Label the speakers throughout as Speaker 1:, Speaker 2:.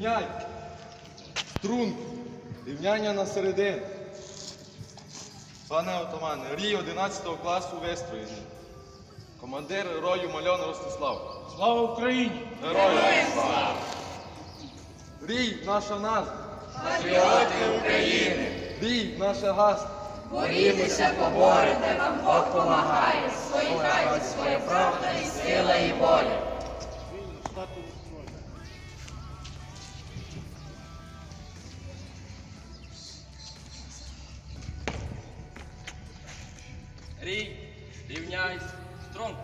Speaker 1: Рівняй. Струн. Рівняння на середину. Пане отамане, рій 11 класу вистроєний. Командир рою Мальон Ростислав.
Speaker 2: Слава Україні!
Speaker 1: Героям слава! Рій наша назва.
Speaker 3: Патріоти України,
Speaker 1: Рій наше гасло.
Speaker 3: борітеся, поборете, вам Бог помагає. Свої хаті, своя правда і сила і воля.
Speaker 4: Рій, рівняйсь, струнку.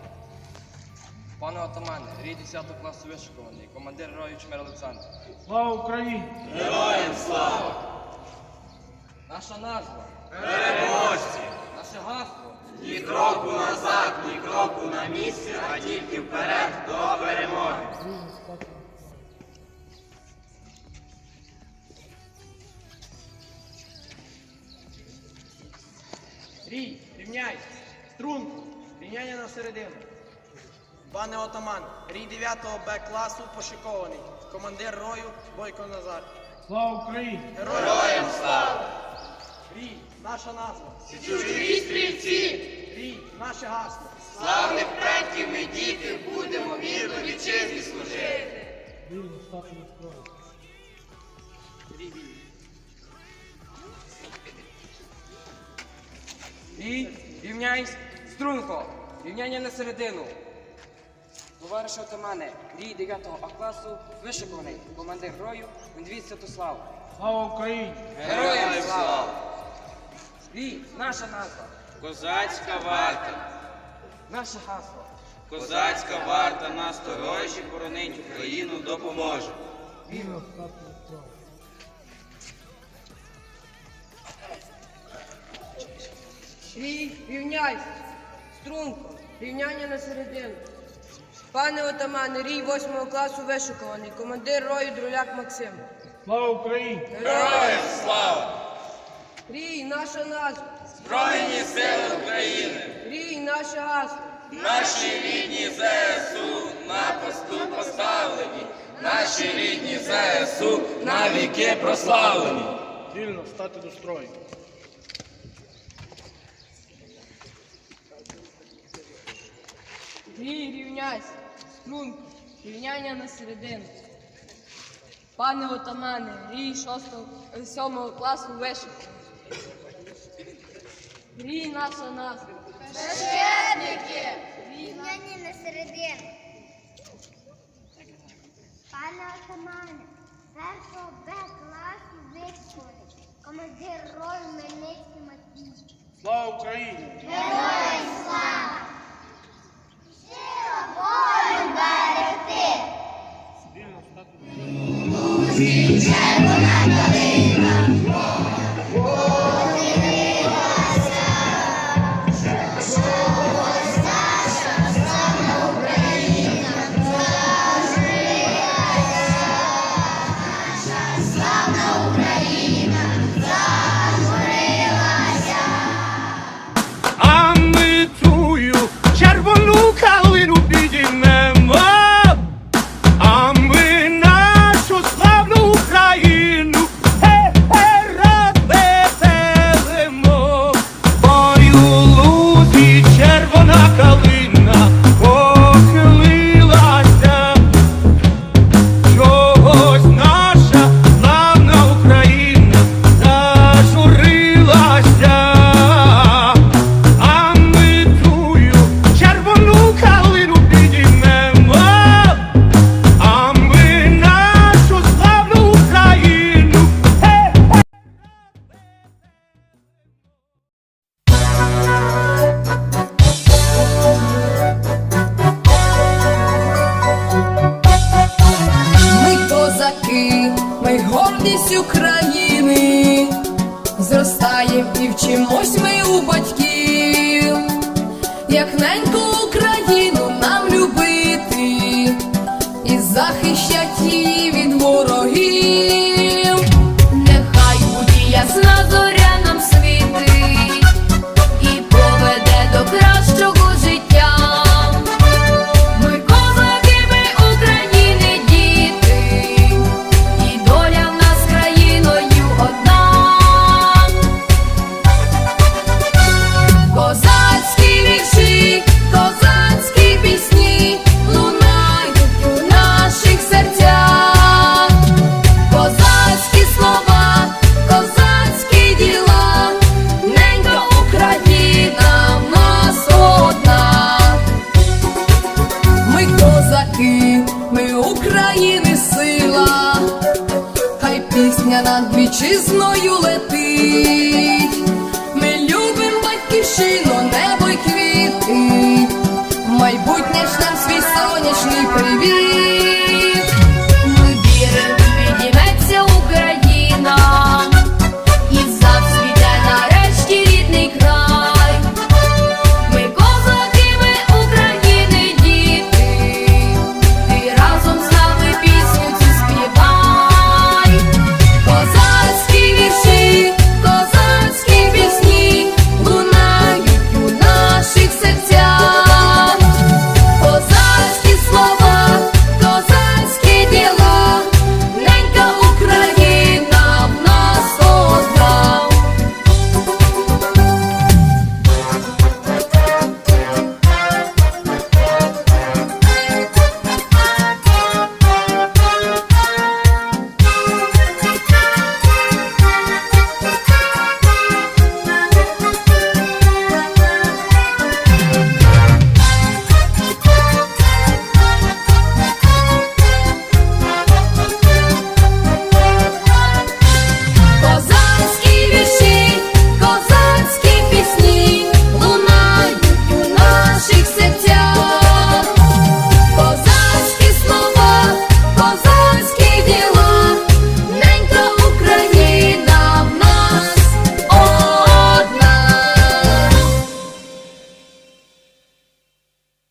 Speaker 4: Пане отамане, рій 10 класу вишикований, командир рою Чмир Олександр.
Speaker 2: Слава Україні!
Speaker 3: Героям слава!
Speaker 4: Наша назва,
Speaker 3: Переможці!
Speaker 4: наше гасло.
Speaker 3: Ні кроку назад, ні кроку на місці, а тільки вперед до перемоги.
Speaker 4: Рій, рівняйсь, струнку, рівняння на середину. Пане отаман, рій 9 Б класу пошикований, командир рою Бойко Назар.
Speaker 2: Слава Україні!
Speaker 3: Героям слава!
Speaker 4: Рій, наша назва.
Speaker 3: Січові стрільці!
Speaker 4: Рій, наше гасло.
Speaker 3: Славних предків ми діти, будемо вірно вітчизні служити.
Speaker 2: Вільно стати на.
Speaker 4: Рій. Рій, рівняйсь, струнко, рівняння на середину. Товариш отамане, рій 9 А класу вишикований, командир рою Медвідь Святослав.
Speaker 2: Слава Україні!
Speaker 4: Героям слава! Рій, наша назва,
Speaker 5: Козацька варта,
Speaker 4: наше гасло.
Speaker 5: козацька варта насторожі боронить Україну допоможе.
Speaker 6: Рій, рівняйся, струнко, рівняння на середину. Пане отамане, рій 8 класу вишукуваний, командир рою Друляк Максим.
Speaker 2: Слава Україні!
Speaker 3: Героям слава!
Speaker 6: Рій, наша назва,
Speaker 3: Збройні сили України!
Speaker 6: рій, наше гасло.
Speaker 3: Наші рідні ЗСУ на посту поставлені, наші рідні ЗСУ на віки прославлені.
Speaker 2: Вільно стати до строю.
Speaker 6: Рій, рівняйся, струнко, рівняння на середину. Пане отамане, рій 6 7 класу вишукуваний. Рій, наша назва.
Speaker 7: Священники! Рівняні на середину. Пане отамане, першого Б класу вишколи, командир рою Мельницький Матвій.
Speaker 2: Слава Україні!
Speaker 7: Героям слава! Сила волю берегти!
Speaker 2: Вільно стати до строю.
Speaker 8: А Україну
Speaker 9: нам любити і захищать її від ворогів. Вітчизною летить.